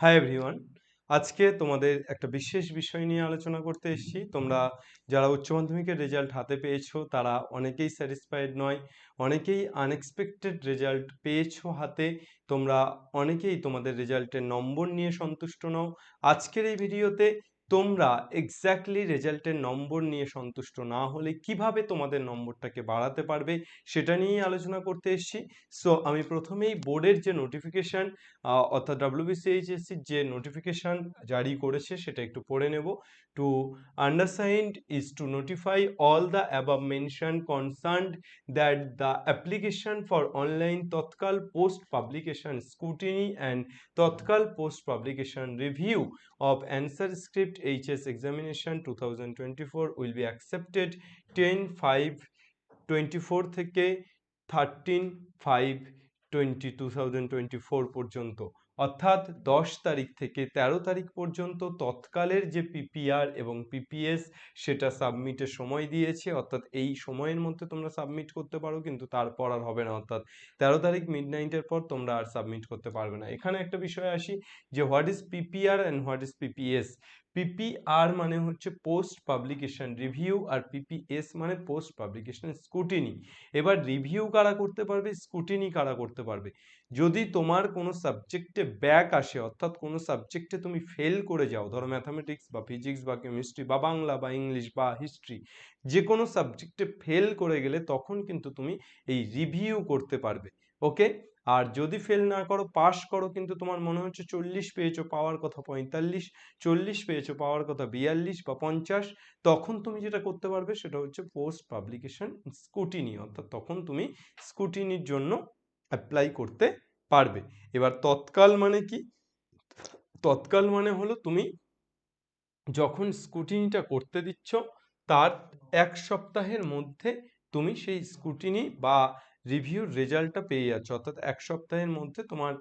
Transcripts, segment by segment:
Hi everyone আজকে তোমাদের একটা বিশেষ বিষয় নিয়ে আলোচনা করতে এসেছি। তোমরা যারা উচ্চ মাধ্যমিকের রেজাল্ট হাতে পেয়েছ, তারা অনেকেই স্যাটিসফাইড নয়, অনেকেই আনএক্সপেক্টেড রেজাল্ট পেয়েছ হাতে। তোমরা অনেকেই তোমাদের রেজাল্টের নম্বর নিয়ে সন্তুষ্ট নও। আজকের এই ভিডিওতে তোমরা এক্স্যাক্টলি রেজাল্টের নম্বর নিয়ে সন্তুষ্ট না হলে কীভাবে তোমাদের নম্বরটাকে বাড়াতে পারবে সেটা নিয়েই আলোচনা করতে এসেছি। সো আমি প্রথমেই বোর্ডের যে নোটিফিকেশান অর্থাৎ ডাব্লিউবিসিএইচএসসির যে নোটিফিকেশান জারি করেছে সেটা একটু পড়ে নেব। To undersigned is to notify all the above mention concern that the application for online tatkal post publication scrutiny and tatkal post publication review of answer script HS examination 2024 will be accepted 10 5 24 থেকে 13 5 20 2024 পর্যন্ত। অর্থাৎ দশ তারিখ থেকে ১৩ তারিখ পর্যন্ত তৎকালের যে PPR এবং পিপিএস সেটা সাবমিটের সময় দিয়েছে। অর্থাৎ এই সময়ের মধ্যে তোমরা সাবমিট করতে পারো, কিন্তু তারপর আর হবে না। অর্থাৎ তেরো তারিখ মিড নাইটের পর তোমরা আর সাবমিট করতে পারবে না। এখানে একটা বিষয় আসি যে what is PPR and what is PPS PPR মানে হচ্ছে পোস্ট পাবলিকেশন রিভিউ আর পিপিএস মানে পোস্ট পাবলিকেশন স্কুটিনি এবার রিভিউ কারা করতে পারবে? স্কুটিনি কারা করতে পারবে? যদি তোমার কোনো সাবজেক্টে ব্যাক আসে, অর্থাৎ কোনো সাবজেক্টে তুমি ফেল করে যাও, ধরো ম্যাথামেটিক্স বা ফিজিক্স বা কেমিস্ট্রি বা বাংলা বা ইংলিশ বা হিস্ট্রি যে কোনো সাবজেক্টে ফেল করে গেলে তখন কিন্তু তুমি এই রিভিউ করতে পারবে ওকে আর যদি ফেল না করো পাস করো, কিন্তু তোমার মনে হচ্ছে চল্লিশ পেয়েছ, পাওয়ার কথা পঁয়তাল্লিশ, চল্লিশ পেয়েছ, পাওয়ার কথা বিয়াল্লিশ বা পঞ্চাশ, তখন তুমি যেটা করতে পারবে সেটা হচ্ছে পোস্ট পাবলিকেশন স্কুটিনি অর্থাৎ তখন তুমি স্কুটিনির জন্য অ্যাপ্লাই করতে পারবে। এবার তৎকাল মানে কি? তৎকাল মানে হলো তুমি যখন স্কুটিনিটা করতে দিচ্ছ, তার এক সপ্তাহের মধ্যে তুমি সেই স্কুটিনি বা রিভিউর রেজাল্টটা পেয়ে যাচ্ছ। অর্থাৎ এক সপ্তাহের মধ্যে তোমার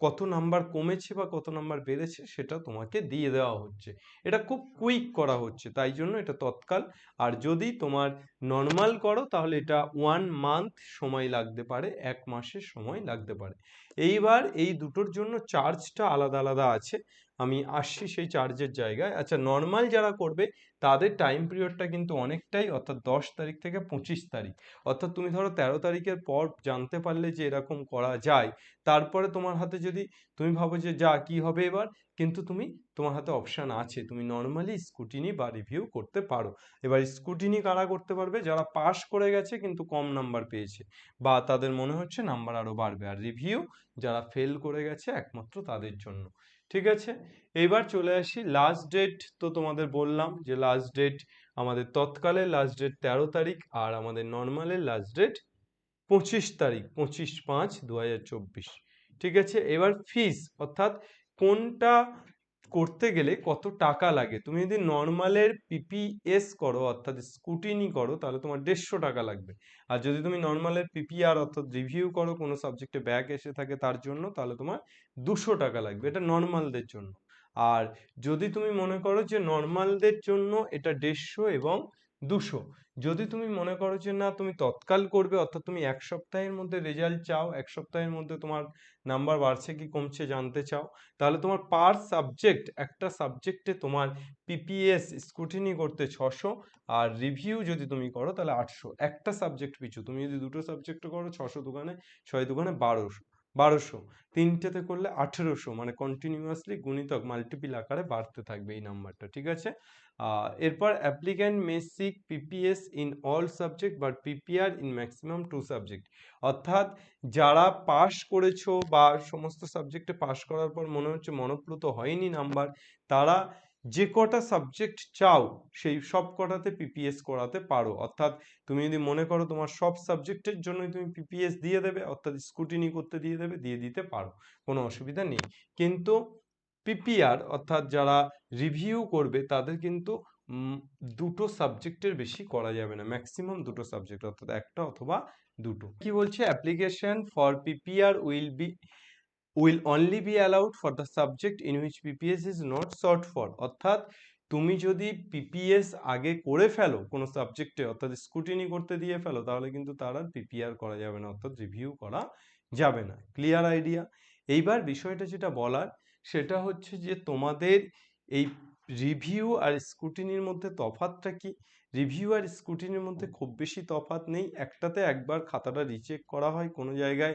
কত নাম্বার কমেছে বা কত নাম্বার বেড়েছে সেটা তোমাকে দিয়ে দেওয়া হচ্ছে। এটা খুব কুইক করা হচ্ছে, তাই জন্য এটা তৎকাল। আর যদি তোমার নর্মাল করো, তাহলে এটা ওয়ান মান্থ সময় লাগতে পারে, এক মাসের সময় লাগতে পারে। এইবার এই দুটোর জন্য চার্জটা আলাদা আলাদা আছে। আমি আসছি সেই চার্জের জায়গায়। আচ্ছা নর্মাল যারা করবে, তাদের টাইম পিরিয়ডটা কিন্তু অনেকটাই, অর্থাৎ দশ তারিখ থেকে পঁচিশ তারিখ। অর্থাৎ তুমি ধরো তেরো তারিখের পর জানতে পারলে যে এরকম করা যায়। তারপরে তোমার হাতে যদি, তুমি ভাবো যে যা, কি হবে এবার? কিন্তু তুমি, তোমার হাতে অপশান আছে। তুমি নর্মালি স্কুটিনি বা রিভিউ করতে পারো। এবার স্কুটিনি কারা করতে পারবে? যারা পাস করে গেছে কিন্তু কম নাম্বার পেয়েছে। বা তাদের মনে হচ্ছে নাম্বার আরও বাড়বে। আর রিভিউ যারা ফেল করে গেছে একমাত্র তাদের জন্য। ঠিক আছে? এবার চলে আসি লাস্ট ডেট তো তোমাদের বললাম যে লাস্ট ডেট আমাদের তৎকালে লাস্ট ডেট তেরো তারিখ আর আমাদের নর্মালের লাস্ট ডেট পঁচিশ তারিখ, পঁচিশ পাঁচ দু ঠিক আছে? এবার ফিস অর্থাৎ কোনটা করতে গেলে কত টাকা লাগে? তুমি যদি নর্মালের পিপিএস করো, অর্থাৎ স্কুটিনি করো, তাহলে তোমার দেড়শো টাকা লাগবে। আর যদি তুমি নর্মালের পিপিআর অর্থাৎ রিভিউ করো, কোনো সাবজেক্টে ব্যাক এসে থাকে তার জন্য, তাহলে তোমার দুশো টাকা লাগবে। এটা নর্মালদের জন্য। আর যদি তুমি মনে করো যে নর্মালদের জন্য এটা দেড়শো এবং দুশো যদি তুমি মনে করো যে, না, তুমি তৎকাল করবে, অর্থাৎ তুমি এক সপ্তাহের মধ্যে রেজাল্ট চাও, এক সপ্তাহের মধ্যে তোমার নাম্বার বাড়ছে কি কমছে জানতে চাও, তাহলে তোমার পার সাবজেক্ট একটা সাবজেক্টে তোমার পিপিএস স্কুটিনি করতে ছশো আর রিভিউ যদি তুমি করো, তাহলে আটশো। একটা সাবজেক্ট পিছু। তুমি যদি দুটো সাবজেক্ট করো, ছশো দোকানে, ছয় দোকানে বারোশো। বারোশো। তিনটেতে করলে আঠেরোশো। মানে কন্টিনিউয়াসলি গুণিতক মাল্টিপিল আকারে বাড়তে থাকবে এই নাম্বারটা ঠিক আছে? এরপর applicant may seek PPS in all subject but PPR in maximum two subject অর্থাৎ যারা পাশ করেছ বা সমস্ত সাবজেক্টে পাশ করার পর মনে হচ্ছে মনপ্লুত হয়নি নাম্বার তারা যে কটা সাবজেক্ট চাও, সেই সব কটাতে পিপিএস করাতে পারো। অর্থাৎ তুমি যদি মনে করো তোমার সব সাবজেক্টের জন্যই তুমি পিপিএস দিয়ে দেবে, অর্থাৎ স্কুটিনি করতে দিয়ে দেবে, দিয়ে দিতে পারো। কোনো অসুবিধা নেই। কিন্তু পিপিআর অর্থাৎ যারা রিভিউ করবে, তাদের কিন্তু দুটো সাবজেক্টের বেশি করা যাবে না। ম্যাক্সিমাম দুটো সাবজেক্ট অর্থাৎ একটা অথবা দুটো। কি বলছে? Application for PPR will be will only be allowed for the subject in which PPS is not sought for. অর্থাৎ তুমি যদি পিপিএস আগে করে ফেলো কোনো সাবজেক্টে, অর্থাৎ স্কুটিনি করতে দিয়ে ফেলো, তাহলে কিন্তু তার আর পিপিআর করা যাবে না, অর্থাৎ রিভিউ করা যাবে না। Clear idea? এইবার বিষয়টা যেটা বলার, সেটা হচ্ছে যে তোমাদের এই রিভিউ আর স্ক্রুটিনির মধ্যে তফাৎটা কি? রিভিউ আর স্ক্রুটিনির মধ্যে খুব বেশি তফাৎ নেই। একটাতে একবার খাতাটা রিচেক করা হয় কোনো জায়গায়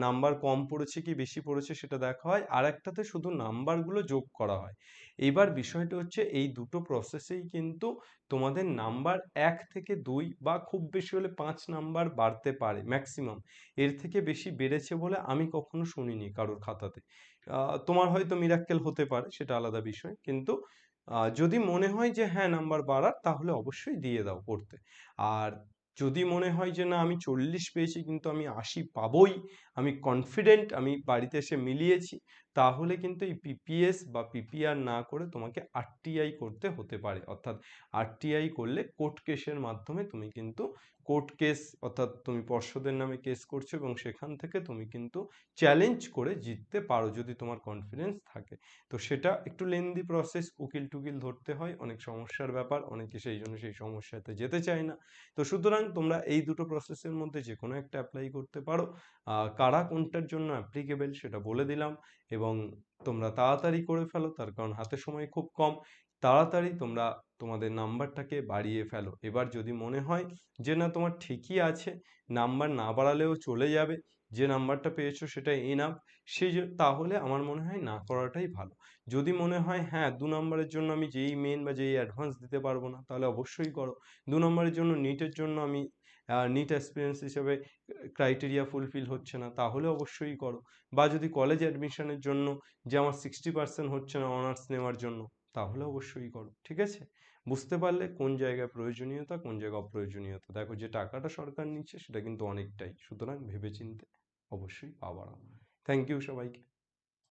নাম্বার কম পড়েছে কি বেশি পড়েছে সেটা দেখা হয়। আর একটাতে শুধু নাম্বারগুলো যোগ করা হয়। এবার বিষয়টা হচ্ছে এই দুটো প্রসেসেই কিন্তু তোমাদের নাম্বার এক থেকে দুই বা খুব বেশি হলে পাঁচ নাম্বার বাড়তে পারে ম্যাক্সিমাম এর থেকে বেশি বেড়েছে বলে আমি কখনো শুনিনি কারোর খাতাতে। তোমার হয়তো মিরাক্কেল হতে পারে, সেটা আলাদা বিষয়। কিন্তু যদি মনে হয় যে হ্যাঁ নাম্বার বাড়ার, তাহলে অবশ্যই দিয়ে দাও পড়তে আর যদি মনে হয় যে, না, আমি চল্লিশ পেয়েছি, কিন্তু আমি আশি পাবই, আমি কনফিডেন্ট আমি বাড়িতে এসে মিলিয়েছি, তাহলে কিন্তু এই পিপিএস বা পিপিআর না করে তোমাকে আরটিআই করতে হতে পারে। অর্থাৎ আরটিআই করলে কোর্ট কেসের মাধ্যমে তুমি কিন্তু কোর্ট কেস, অর্থাৎ তুমি পর্ষদের নামে কেস করছ এবং সেখান থেকে তুমি কিন্তু চ্যালেঞ্জ করে জিততে পারো যদি তোমার কনফিডেন্স থাকে। তো সেটা একটু লেন্দি প্রসেস উকিল টুকিল ধরতে হয়, অনেক সমস্যার ব্যাপার, অনেকে সেই জন্য সেই সমস্যাতে যেতে চায় না। তো সুতরাং তোমরা এই দুটো প্রসেসের মধ্যে যে কোনো একটা অ্যাপ্লাই করতে পারো। কারা কোনটার জন্য অ্যাপ্লিকেবেল সেটা বলে দিলাম এবং তোমরা তাড়াতাড়ি করে ফেলো, তার কারণ হাতে সময় খুব কম। তাড়াতাড়ি তোমরা তোমাদের নাম্বারটাকে বাড়িয়ে ফেলো। এবার যদি মনে হয় যে, না, তোমার ঠিকই আছে, নাম্বার না বাড়ালেও চলে যাবে, যে নাম্বারটা পেয়েছ সেটা এনাফ সেই তাহলে আমার মনে হয় না করাটাই ভালো। যদি মনে হয় হ্যাঁ দু নম্বরের জন্য আমি যেই মেন বা যেই অ্যাডভান্স দিতে পারব না, তাহলে অবশ্যই করো। দু নম্বরের জন্য নিটের জন্য আমি নিট এক্সপিরিয়েন্স হিসেবে ক্রাইটেরিয়া ফুলফিল হচ্ছে না, তাহলে অবশ্যই করো। বা যদি কলেজ অ্যাডমিশনের জন্য যে আমার সিক্সটি পার্সেন্ট হচ্ছে না অনার্স নেওয়ার জন্য, তাহলে অবশ্যই করো, ঠিক আছে? বুঝতে পারলে কোন জায়গায় প্রয়োজনীয়তা, কোন জায়গায় অপ্রয়োজনীয়তা। দেখো যে টাকাটা সরকার নিচ্ছে সেটা কিন্তু অনেকটাই, সুতরাং ভেবেচিন্তে অবশ্যই পা বাড়াও থ্যাংক ইউ সবাইকে।